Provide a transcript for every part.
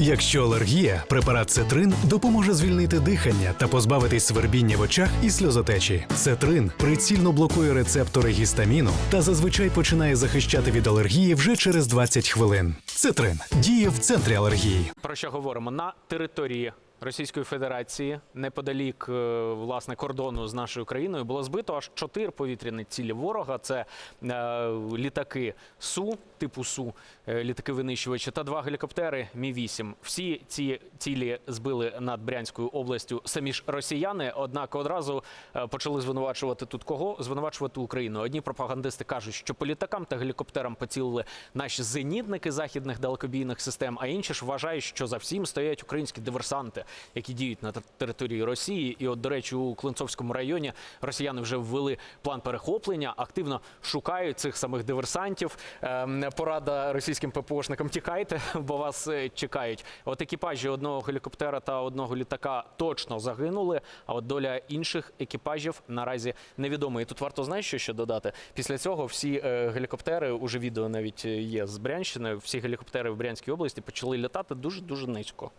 Якщо алергія, препарат Цетрин допоможе звільнити дихання та позбавитись свербіння в очах і сльозотечі. Цетрин прицільно блокує рецептори гістаміну та зазвичай починає захищати від алергії вже через 20 хвилин. Цетрин діє в центрі алергії. Про що говоримо на території Російської Федерації, неподалік е, власне кордону з нашою країною, було збито аж чотири повітряні цілі ворога. Це е, літаки Су, типу Су, е, літаки винищувачі, та два гелікоптери Мі 8 Всі ці цілі збили над Брянською областю самі ж росіяни. Однак одразу е, почали звинувачувати тут кого? Звинувачувати Україну. Одні пропагандисти кажуть, що по літакам та гелікоптерам поцілили наші зенітники західних далекобійних систем, а інші ж вважають, що за всім стоять українські диверсанти, які діють на території Росії. І, от, до речі, у Клинцовському районі росіяни вже ввели план перехоплення, активно шукають цих самих диверсантів. Ем, Порада російським ППОшникам тікайте, бо вас е, чекають. От екіпажі одного гелікоптера та одного літака точно загинули. А от доля інших екіпажів наразі невідома. І тут варто знаєш, що ще додати. Після цього всі е, гелікоптери, уже відео навіть е, є з Брянщини. Всі гелікоптери в Брянській області почали літати дуже дуже низько.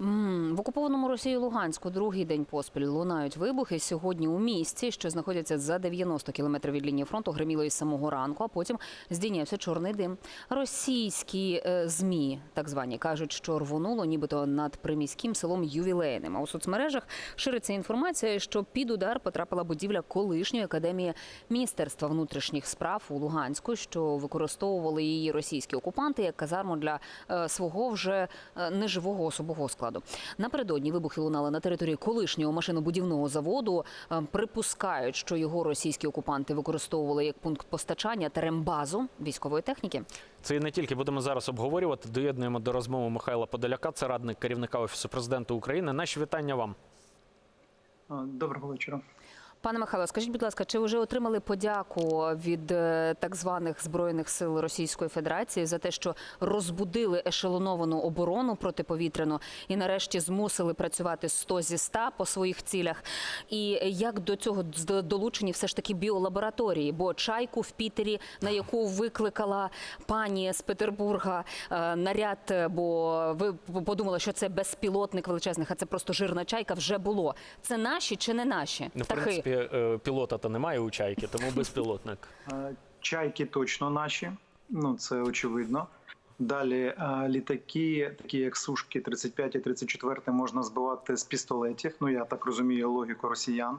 В окупованому Росією Луганську другий день поспіль лунають вибухи. Сьогодні у місті, що знаходяться за 90 кілометрів від лінії фронту, гриміло із самого ранку, а потім здійнявся чорний дим. Російські е, змі, так звані, кажуть, що рвонуло, нібито над приміським селом Ювілейним. А у соцмережах шириться інформація, що під удар потрапила будівля колишньої академії Міністерства внутрішніх справ у Луганську, що використовували її російські окупанти як казарму для е, свого вже е, неживого особового складу. Напередодні вибухи лунали на території колишнього машинобудівного заводу. Е, Припускають, що його російські окупанти використовували як пункт постачання терембазу військової техніки. Це і не тільки будемо зараз обговорювати. Доєднуємо до розмови Михайла Подоляка, це радник керівника офісу президента України. Наші вітання вам. Доброго вечора. Пане Михайло, скажіть, будь ласка, чи вже отримали подяку від е, так званих збройних сил Російської Федерації за те, що розбудили ешелоновану оборону протиповітряну і нарешті змусили працювати 100 зі 100 по своїх цілях? І як до цього долучені все ж таки біолабораторії? Бо чайку в Пітері, на яку викликала пані з Петербурга е, наряд, е, бо ви подумали, що це безпілотник величезних, а це просто жирна чайка. Вже було. Це наші чи не наші Ну, в птахи? Принципі, е, пілота то немає у чайки, тому безпілотник. Е, Чайки точно наші, ну це очевидно. Далі е, літаки, такі як Сушки 35 і 34, можна збивати з пістолетів. Ну я так розумію логіку росіян.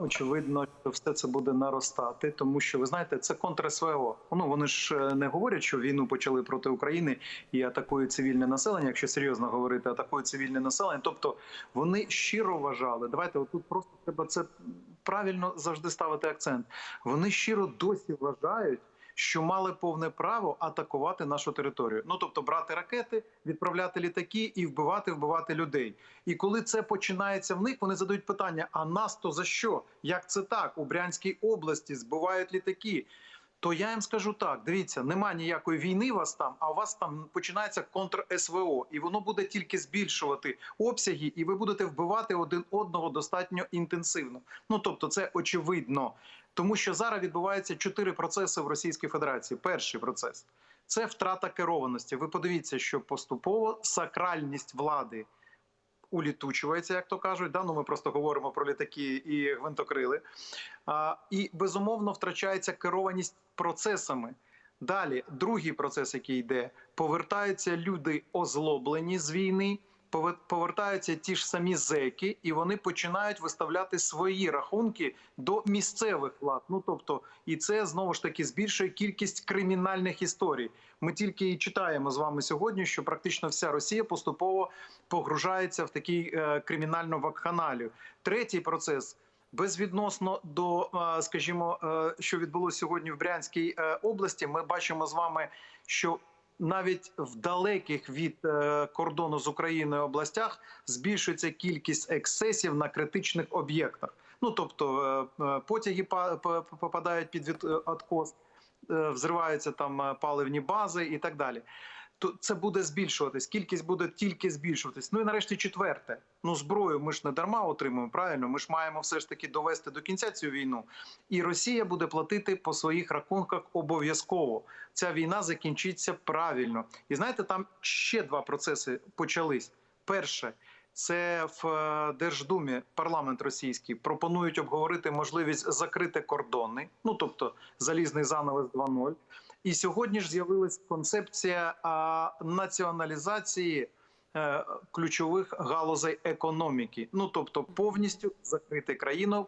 Очевидно, що все це буде наростати, тому що ви знаєте, це контр СВО. Ну вони ж е, не говорять, що війну почали проти України і атакують цивільне населення. Якщо серйозно говорити, атакують цивільне населення. Тобто вони щиро вважали. Давайте отут просто треба це правильно завжди ставити акцент. Вони щиро досі вважають. Що мали повне право атакувати нашу територію, ну тобто брати ракети, відправляти літаки і вбивати, вбивати людей. І коли це починається в них, вони задають питання: а нас то за що? Як це так? У Брянській області збивають літаки. То я їм скажу так: дивіться, нема ніякої війни у вас там, а у вас там починається контр СВО, і воно буде тільки збільшувати обсяги, і ви будете вбивати один одного достатньо інтенсивно. Ну тобто, це очевидно, тому що зараз відбуваються чотири процеси в Російській Федерації. Перший процес це втрата керованості. Ви подивіться, що поступово сакральність влади улітучується, як то кажуть. Да? Ну, ми просто говоримо про літаки і гвинтокрили. А, і безумовно втрачається керованість процесами. Далі, другий процес, який йде, повертаються люди озлоблені з війни, повертаються ті ж самі зеки, і вони починають виставляти свої рахунки до місцевих влад. Ну тобто, і це знову ж таки збільшує кількість кримінальних історій. Ми тільки і читаємо з вами сьогодні, що практично вся Росія поступово погружається в такий е, кримінальну вакханалію. Третій процес безвідносно до, е, скажімо, е, що відбулося сьогодні в Брянській області. Ми бачимо з вами, що навіть в далеких від е, кордону з Україною областях збільшується кількість ексцесів на критичних об'єктах. Ну тобто е, е, потяги па- па- попадають під від- откос, е, взриваються там паливні бази і так далі. То це буде збільшуватись. Кількість буде тільки збільшуватись. Ну і нарешті четверте. Ну зброю ми ж не дарма отримуємо. Правильно, ми ж маємо все ж таки довести до кінця цю війну. І Росія буде платити по своїх рахунках обов'язково. Ця війна закінчиться правильно. І знаєте, там ще два процеси почались. Перше. Це в е, Держдумі парламент російський пропонують обговорити можливість закрити кордони, ну тобто залізний занавес 2.0. І сьогодні ж з'явилась концепція націоналізації е, ключових галузей економіки. Ну тобто повністю закрити країну,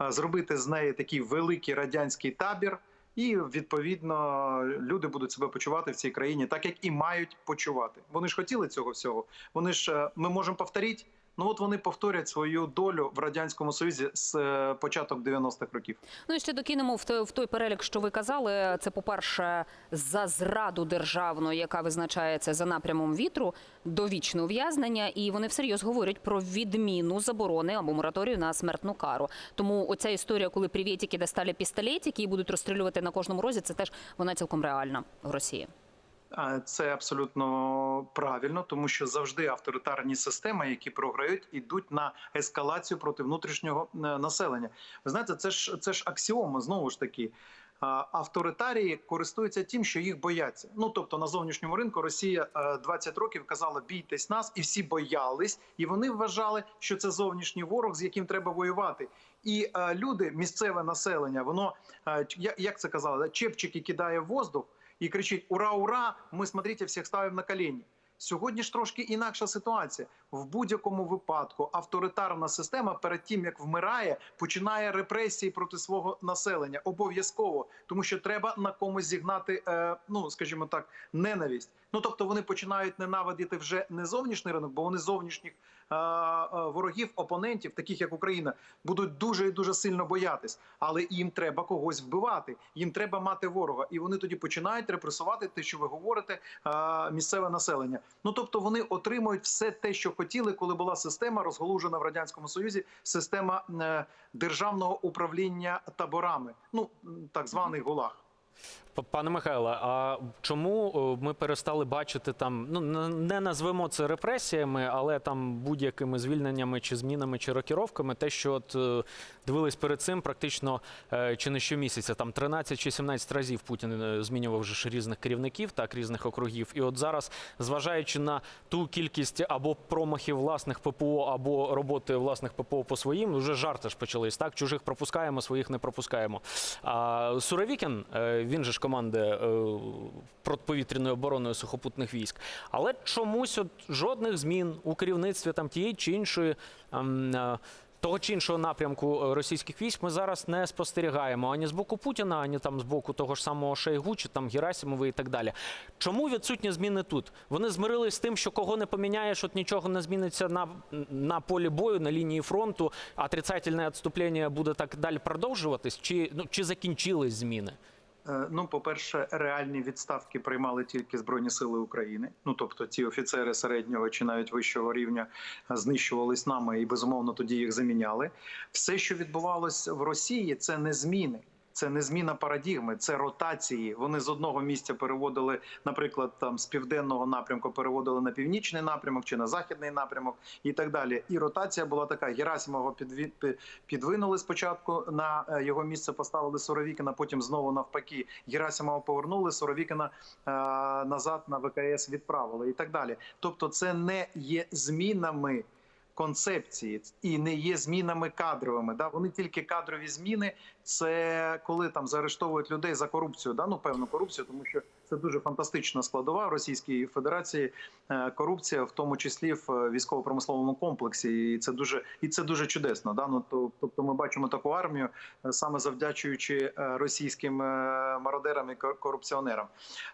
е, зробити з неї такий великий радянський табір. І відповідно люди будуть себе почувати в цій країні, так як і мають почувати. Вони ж хотіли цього всього. Вони ж е, ми можемо повторити. Ну от вони повторять свою долю в радянському союзі з е, початок 90-х років. Ну і ще докинемо в той, перелік, що ви казали. Це, по-перше, за зраду державну, яка визначається за напрямом вітру, довічне ув'язнення, і вони всерйоз говорять про відміну заборони або мораторію на смертну кару. Тому оця історія, коли привітики достали пістолетики і будуть розстрілювати на кожному розі, це теж вона цілком реальна в Росії. Це абсолютно правильно, тому що завжди авторитарні системи, які програють, ідуть на ескалацію проти внутрішнього е, населення. Ви знаєте, це ж це ж аксіома знову ж таки. Авторитарії користуються тим, що їх бояться. Ну тобто на зовнішньому ринку Росія е, 20 років казала бійтесь нас, і всі боялись, і вони вважали, що це зовнішній ворог, з яким треба воювати. І е, люди, місцеве населення, воно е, як це казали, чепчики кидає в воздух і кричить Ура, ура! Ми смотрите, всіх ставимо на коліні. Сьогодні ж трошки інакша ситуація. В будь-якому випадку авторитарна система перед тим як вмирає, починає репресії проти свого населення обов'язково, тому що треба на комусь зігнати, е, ну скажімо так, ненависть. Ну тобто вони починають ненавидіти вже не зовнішній ринок, бо вони зовнішніх ворогів, опонентів, таких як Україна, будуть дуже і дуже сильно боятись. Але їм треба когось вбивати. Їм треба мати ворога, і вони тоді починають репресувати те, що ви говорите, місцеве населення. Ну тобто вони отримують все те, що хотіли, коли була система розголужена в радянському союзі, система е, державного управління таборами, ну так званий ГУЛАГ. Пане Михайле, а чому е, ми перестали бачити там, ну не назвемо це репресіями, але там будь-якими звільненнями чи змінами чи рокіровками, те, що от е, дивились перед цим, практично е, чи не щомісяця, там 13 чи 17 разів Путін змінював вже різних керівників, так різних округів. І от зараз, зважаючи на ту кількість або промахів власних ППО, або роботи власних ППО по своїм, вже жарти ж почались. Так, чужих пропускаємо, своїх не пропускаємо. А Суровікін, він же ж командує е, протиповітряною обороною сухопутних військ. Але чомусь от жодних змін у керівництві там тієї чи іншої. ем, е, того чи іншого напрямку е, російських військ ми зараз не спостерігаємо ані з боку Путіна, ані там з боку того ж самого Шойгу, чи там Герасимова і так далі. Чому відсутні зміни тут? Вони змирились з тим, що кого не поміняєш, от нічого не зміниться на, на полі бою, на лінії фронту, а отрицательне відступлення буде так далі продовжуватись, чи, ну, чи закінчились зміни? Е, Ну, по-перше, реальні відставки приймали тільки Збройні Сили України. Ну тобто, ті офіцери середнього чи навіть вищого рівня е, знищувались нами і безумовно тоді їх заміняли. Все, що відбувалось в Росії, це не зміни. Це не зміна парадігми, це ротації. Вони з одного місця переводили, наприклад, там з південного напрямку переводили на північний напрямок чи на західний напрямок, і так далі. І ротація була така: Герасимова підвинули спочатку на е, його місце, поставили Суровікіна, потім знову навпаки. Герасимова повернули, Суровікіна е, назад на ВКС відправили і так далі. Тобто, це не є змінами. Концепції і не є змінами кадровими. Да, вони тільки кадрові зміни. Це коли там заарештовують людей за корупцію, да ну певну корупцію, тому що це дуже фантастична складова в Російській Федерації. е, Корупція, в тому числі в е, військово-промисловому комплексі, і це дуже і це дуже чудесно. Да? Ну, тобто, ми бачимо таку армію е, саме завдячуючи російським мародерам і кор- корупціонерам.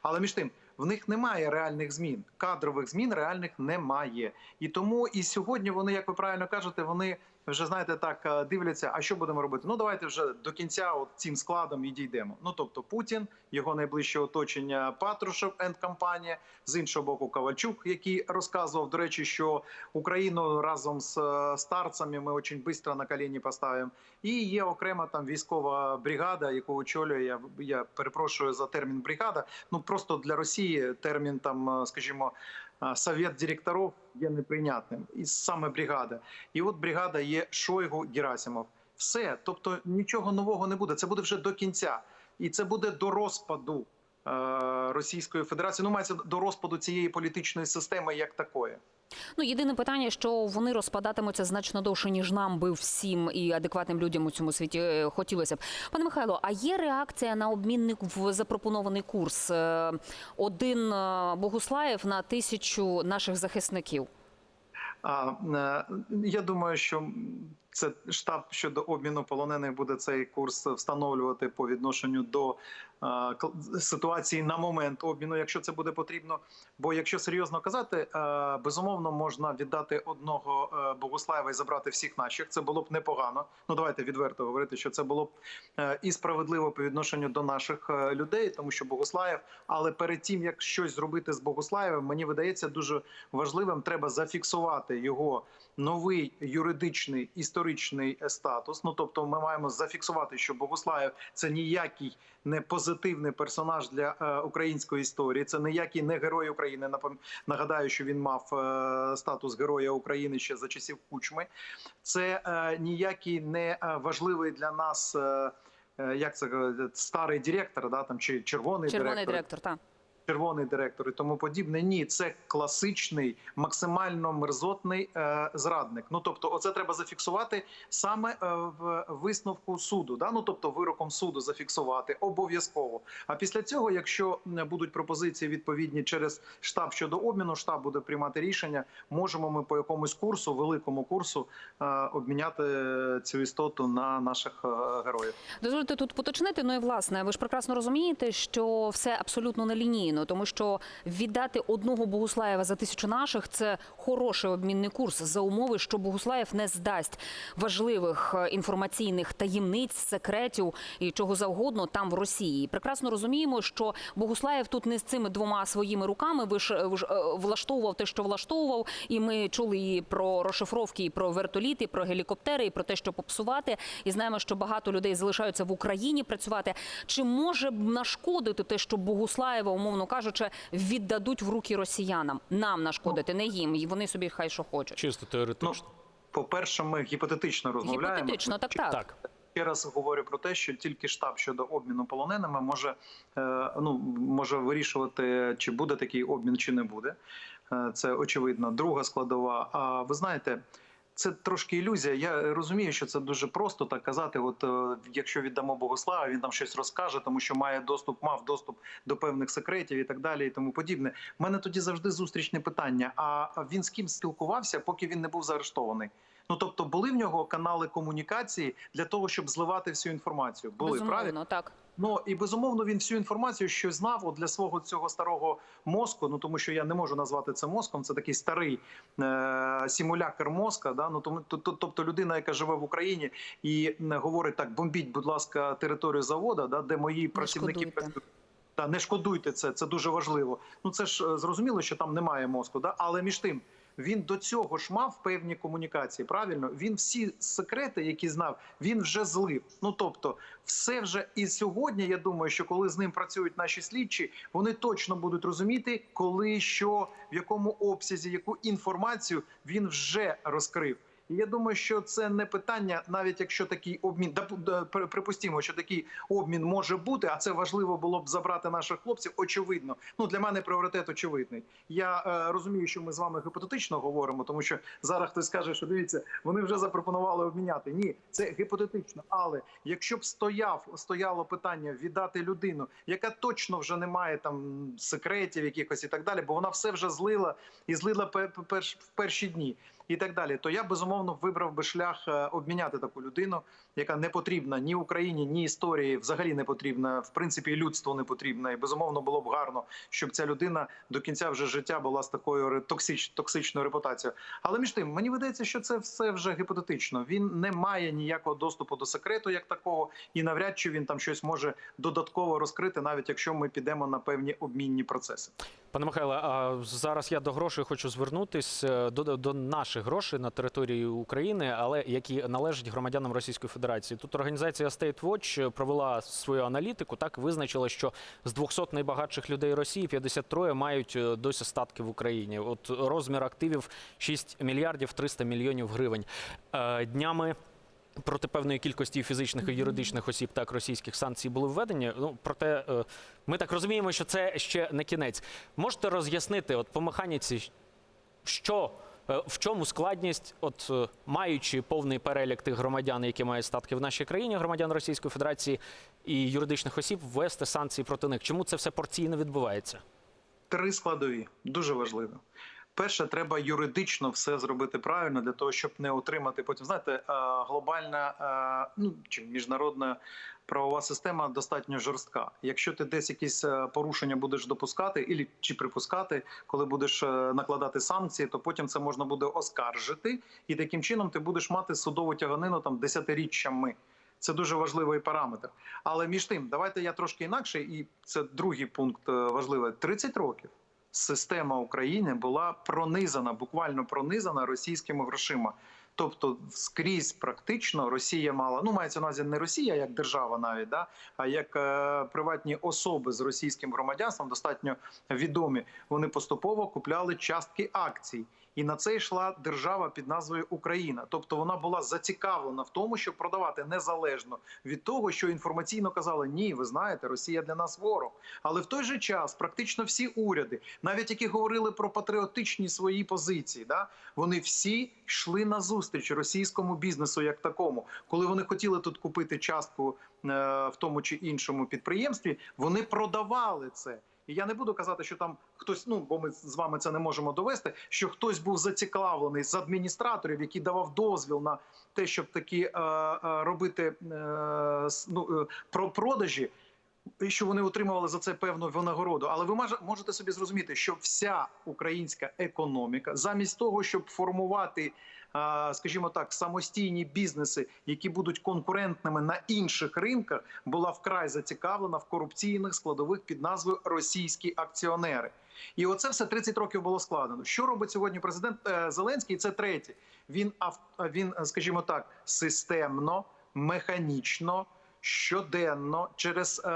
Але між тим. В них немає реальних змін, кадрових змін реальних немає, і тому і сьогодні вони, як ви правильно кажете, вони вже знаєте, так е, дивляться, а що будемо робити? Ну давайте вже до кінця от цим складом і дійдемо. Ну тобто Путін, його найближче оточення Патрушев енд компанія, з іншого боку, Ковальчук, який розказував, до речі, що Україну разом з е, старцями ми дуже швидко на коліні поставимо. І є окрема там військова бригада, яку очолює. Я, я перепрошую за термін бригада. Ну просто для Росії термін там, е, скажімо, совет директорів є неприйнятним. І саме бригада. І от бригада є Шойгу Герасимов. Все, тобто нічого нового не буде. Це буде вже до кінця, і це буде до розпаду Російської Федерації. Ну мається до розпаду цієї політичної системи як такої. Ну єдине питання, що вони розпадатимуться значно довше, ніж нам би всім і адекватним людям у цьому світі е, хотілося б. Пане Михайло, а є реакція на обмінник в запропонований курс? Е, Один е, Богуслаєв на тисячу наших захисників. А е, я думаю, що це штаб щодо обміну полонених буде цей курс встановлювати по відношенню до е, ситуації на момент обміну, якщо це буде потрібно. Бо якщо серйозно казати, е, безумовно можна віддати одного е, Богуслаєва і забрати всіх наших. Це було б непогано. Ну давайте відверто говорити, що це було б е, і справедливо по відношенню до наших людей, тому що Богуслаєв. Але перед тим як щось зробити з Богуслаєвим, мені видається дуже важливим. Треба зафіксувати його новий юридичний історичний статус. Ну тобто, ми маємо зафіксувати, що Богуслаєв це ніякий не позитивний персонаж для е, української історії. Це ніякий не герой України. Нагадаю, що він мав е, статус Героя України ще за часів Кучми. Це е, ніякий не важливий для нас. Як це старий директор, да там чи червоний, Червоний директор, директор, так. Червоний директор і тому подібне. Ні, це класичний, максимально мерзотний е, зрадник. Ну тобто, оце треба зафіксувати саме е, в висновку суду. Да? Ну тобто, вироком суду зафіксувати обов'язково. А після цього, якщо не будуть пропозиції відповідні через штаб щодо обміну, штаб буде приймати рішення. Можемо ми по якомусь курсу, великому курсу, е, обміняти цю істоту на наших е, героїв. Дозвольте тут поточнити. Ну і власне, ви ж прекрасно розумієте, що все абсолютно нелінійно, тому що віддати одного Богуслаєва за тисячу наших це хороший обмінний курс за умови, що Богуслаєв не здасть важливих е, інформаційних таємниць, секретів і чого завгодно там в Росії. Прекрасно розуміємо, що Богуслаєв тут не з цими двома своїми руками виш, е, влаштовував те, що влаштовував, і ми чули і про розшифровки, і про вертоліти, і про гелікоптери, і про те, що попсувати. І знаємо, що багато людей залишаються в Україні працювати. Чи може б нашкодити те, що Богуслаєва, умовно кажучи, віддадуть в руки росіянам? Нам нашкодити, не їм. І вони собі хай що хочуть. Чисто Ну, по-перше, ми гіпотетично розмовляємо. Гіпотетично, так, так. так. Ще раз говорю про те, що тільки штаб щодо обміну полоненими може е, ну може вирішувати, чи буде такий обмін, чи не буде. Е, Це очевидно. Друга складова. А ви знаєте, це трошки ілюзія. Я розумію, що це дуже просто так казати. От е, якщо віддамо Богослава, він там щось розкаже, тому що має доступ, мав доступ до певних секретів і так далі, і тому подібне. У мене тоді завжди зустрічне питання: а він з ким спілкувався, поки він не був заарештований? Ну тобто, були в нього канали комунікації для того, щоб зливати всю інформацію. Були правильно? Так. Ну і безумовно він всю інформацію, що знав от для свого цього старого мозку. Ну тому що я не можу назвати це мозком. Це такий старий е- симулякр мозка. Да? Ну тому то- то- тобто людина, яка живе в Україні і говорить так: бомбіть, будь ласка, територію завода, да, де мої працівники працюють. Та не шкодуйте це, це дуже важливо. Ну це ж е, зрозуміло, що там немає мозку, да? але між тим. Він до цього ж мав певні комунікації. Правильно, він всі секрети, які знав, він вже злив. Ну тобто, все вже і сьогодні. Я думаю, що коли з ним працюють наші слідчі, вони точно будуть розуміти, коли що, в якому обсязі, яку інформацію він вже розкрив. І я думаю, що це не питання, навіть якщо такий обмін припустімо, що такий обмін може бути, а це важливо було б забрати наших хлопців. Очевидно, ну для мене пріоритет очевидний. Я е, розумію, що ми з вами гіпотетично говоримо, тому що зараз хтось скаже, що дивіться, вони вже запропонували обміняти. Ні, це гіпотетично. Але якщо б стояв стояло питання віддати людину, яка точно вже не має там секретів, якихось і так далі, бо вона все вже злила і злила пе- перш- в перші дні. І так далі, то я безумовно вибрав би шлях е, обміняти таку людину, яка не потрібна ні Україні, ні історії, взагалі не потрібна. В принципі, людству не потрібна. І безумовно було б гарно, щоб ця людина до кінця вже життя була з такою токсич, токсичною репутацією. Але між тим, мені видається, що це все вже гіпотетично. Він не має ніякого доступу до секрету, як такого, і навряд чи він там щось може додатково розкрити, навіть якщо ми підемо на певні обмінні процеси. Пане Михайле, а зараз я до грошей хочу звернутись е, до, до наших грошей на території України, але які належать громадянам Російської Федерації. Тут організація State Watch провела свою аналітику. Так визначила, що з 200 найбагатших людей Росії 53 мають е, досі статки в Україні. От розмір активів 6 мільярдів 300 мільйонів гривень. Е, Днями проти певної кількості фізичних і юридичних осіб так російських санкцій були введені. Ну проте е, ми так розуміємо, що це ще не кінець. Можете роз'яснити, от по механіці, що е, в чому складність, от е, маючи повний перелік тих громадян, які мають статки в нашій країні, громадян Російської Федерації і юридичних осіб, ввести санкції проти них? Чому це все порційно відбувається? три складові дуже важливо. Перше, треба юридично все зробити правильно для того, щоб не отримати потім. Знаєте, е, глобальна е, ну чи міжнародна правова система достатньо жорстка. Якщо ти десь якісь е, порушення будеш допускати, ілі чи припускати, коли будеш накладати санкції, то потім це можна буде оскаржити, і таким чином ти будеш мати судову тяганину там десятиріччями. Це дуже важливий параметр. Але між тим, давайте я трошки інакше, і це другий пункт важливий. 30 років система України була пронизана, буквально пронизана російськими грошима. Тобто, скрізь практично Росія мала ну мається на не Росія як держава, навіть да а як е, приватні особи з російським громадянством, достатньо відомі. Вони поступово купляли частки акцій. І на це йшла держава під назвою Україна. Тобто вона була зацікавлена в тому, щоб продавати незалежно від того, що інформаційно казали, ні, ви знаєте, Росія для нас ворог. Але в той же час практично всі уряди, навіть які говорили про патріотичні свої позиції, да вони всі йшли на зустріч російському бізнесу як такому. Коли вони хотіли тут купити частку е, в тому чи іншому підприємстві, вони продавали це. І я не буду казати, що там хтось, ну бо ми з вами це не можемо довести, що хтось був зацікавлений з адміністраторів, який давав дозвіл на те, щоб такі е, е, робити е, ну, е, про продажі. І що вони отримували за це певну винагороду. Але ви можете собі зрозуміти, що вся українська економіка, замість того, щоб формувати, скажімо так, самостійні бізнеси, які будуть конкурентними на інших ринках, була вкрай зацікавлена в корупційних складових під назвою російські акціонери. І оце все 30 років було складено. Що робить сьогодні президент е, Зеленський? Це третє. Він він, скажімо так, системно, механічно, щоденно через е,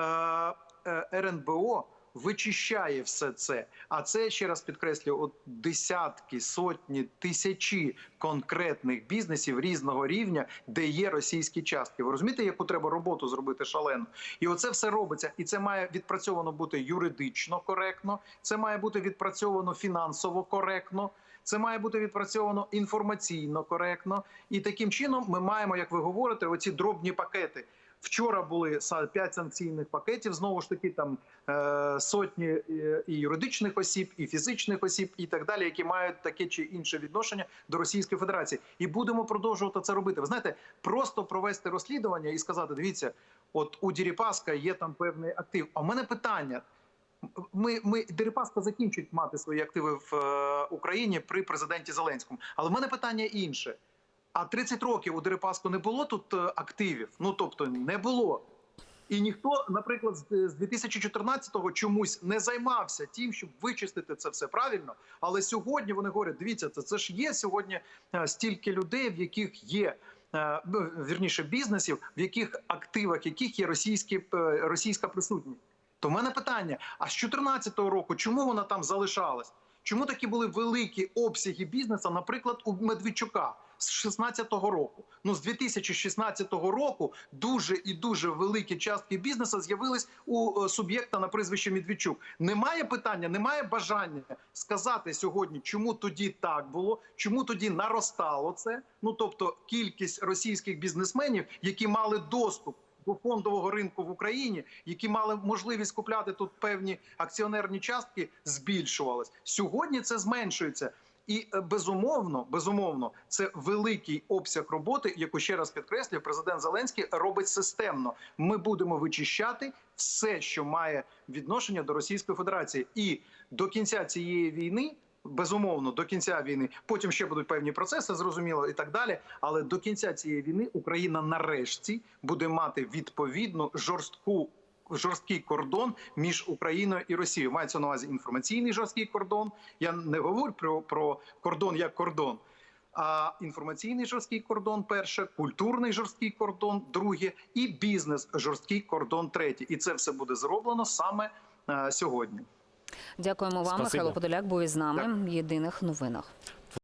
е, РНБО вичищає все це. А це ще раз підкреслюю, от десятки, сотні, тисячі конкретних бізнесів різного рівня, де є російські частки. Ви розумієте, яку треба роботу зробити шалену? І оце все робиться, і це має відпрацьовано бути юридично коректно. Це має бути відпрацьовано фінансово коректно. Це має бути відпрацьовано інформаційно коректно, і таким чином ми маємо, як ви говорите, оці дробні пакети. Вчора були 5 санкційних пакетів. Знову ж таки, там е, сотні е, і юридичних осіб, і фізичних осіб, і так далі, які мають таке чи інше відношення до Російської Федерації, і будемо продовжувати це робити. Ви знаєте, просто провести розслідування і сказати: дивіться, от у Діріпаска є там певний актив. А в мене питання. Ми, ми Дерипаска закінчить мати свої активи в е, Україні при президенті Зеленському. Але в мене питання інше. А 30 років у Дерипаску не було тут е, активів. Ну тобто не було. І ніхто, наприклад, з з 2014-го чомусь не займався тим, щоб вичистити це все правильно. Але сьогодні вони говорять: дивіться, це, це ж є сьогодні е, стільки людей, в яких є. е, Вірніше бізнесів, в яких активах яких є російські е, російська присутність. То в мене питання: а з 2014 року чому вона там залишалась? Чому такі були великі обсяги бізнесу, наприклад, у Медведчука з 16-го року? Ну з 2016 року дуже і дуже великі частки бізнесу з'явились у е, суб'єкта на прізвище Медведчук. Немає питання, немає бажання сказати сьогодні, чому тоді так було, чому тоді наростало це. Ну тобто кількість російських бізнесменів, які мали доступ до фондового ринку в Україні, які мали можливість купляти тут певні акціонерні частки, збільшувалась. Сьогодні це зменшується. І е, безумовно, безумовно, це великий обсяг роботи, яку ще раз підкреслюю, президент Зеленський робить системно. Ми будемо вичищати все, що має відношення до Російської Федерації, і до кінця цієї війни. Безумовно, до кінця війни потім ще будуть певні процеси, зрозуміло, і так далі. Але до кінця цієї війни Україна нарешті буде мати відповідну жорстку жорсткий кордон між Україною і Росією. Мається на увазі інформаційний жорсткий кордон. Я не говорю про, про кордон як кордон. А інформаційний жорсткий кордон, перше, культурний жорсткий кордон, друге, і бізнес жорсткий кордон, третє. І це все буде зроблено саме е, сьогодні. Дякуємо вам. Спасибо. Михайло Подоляк був із нами в єдиних новинах.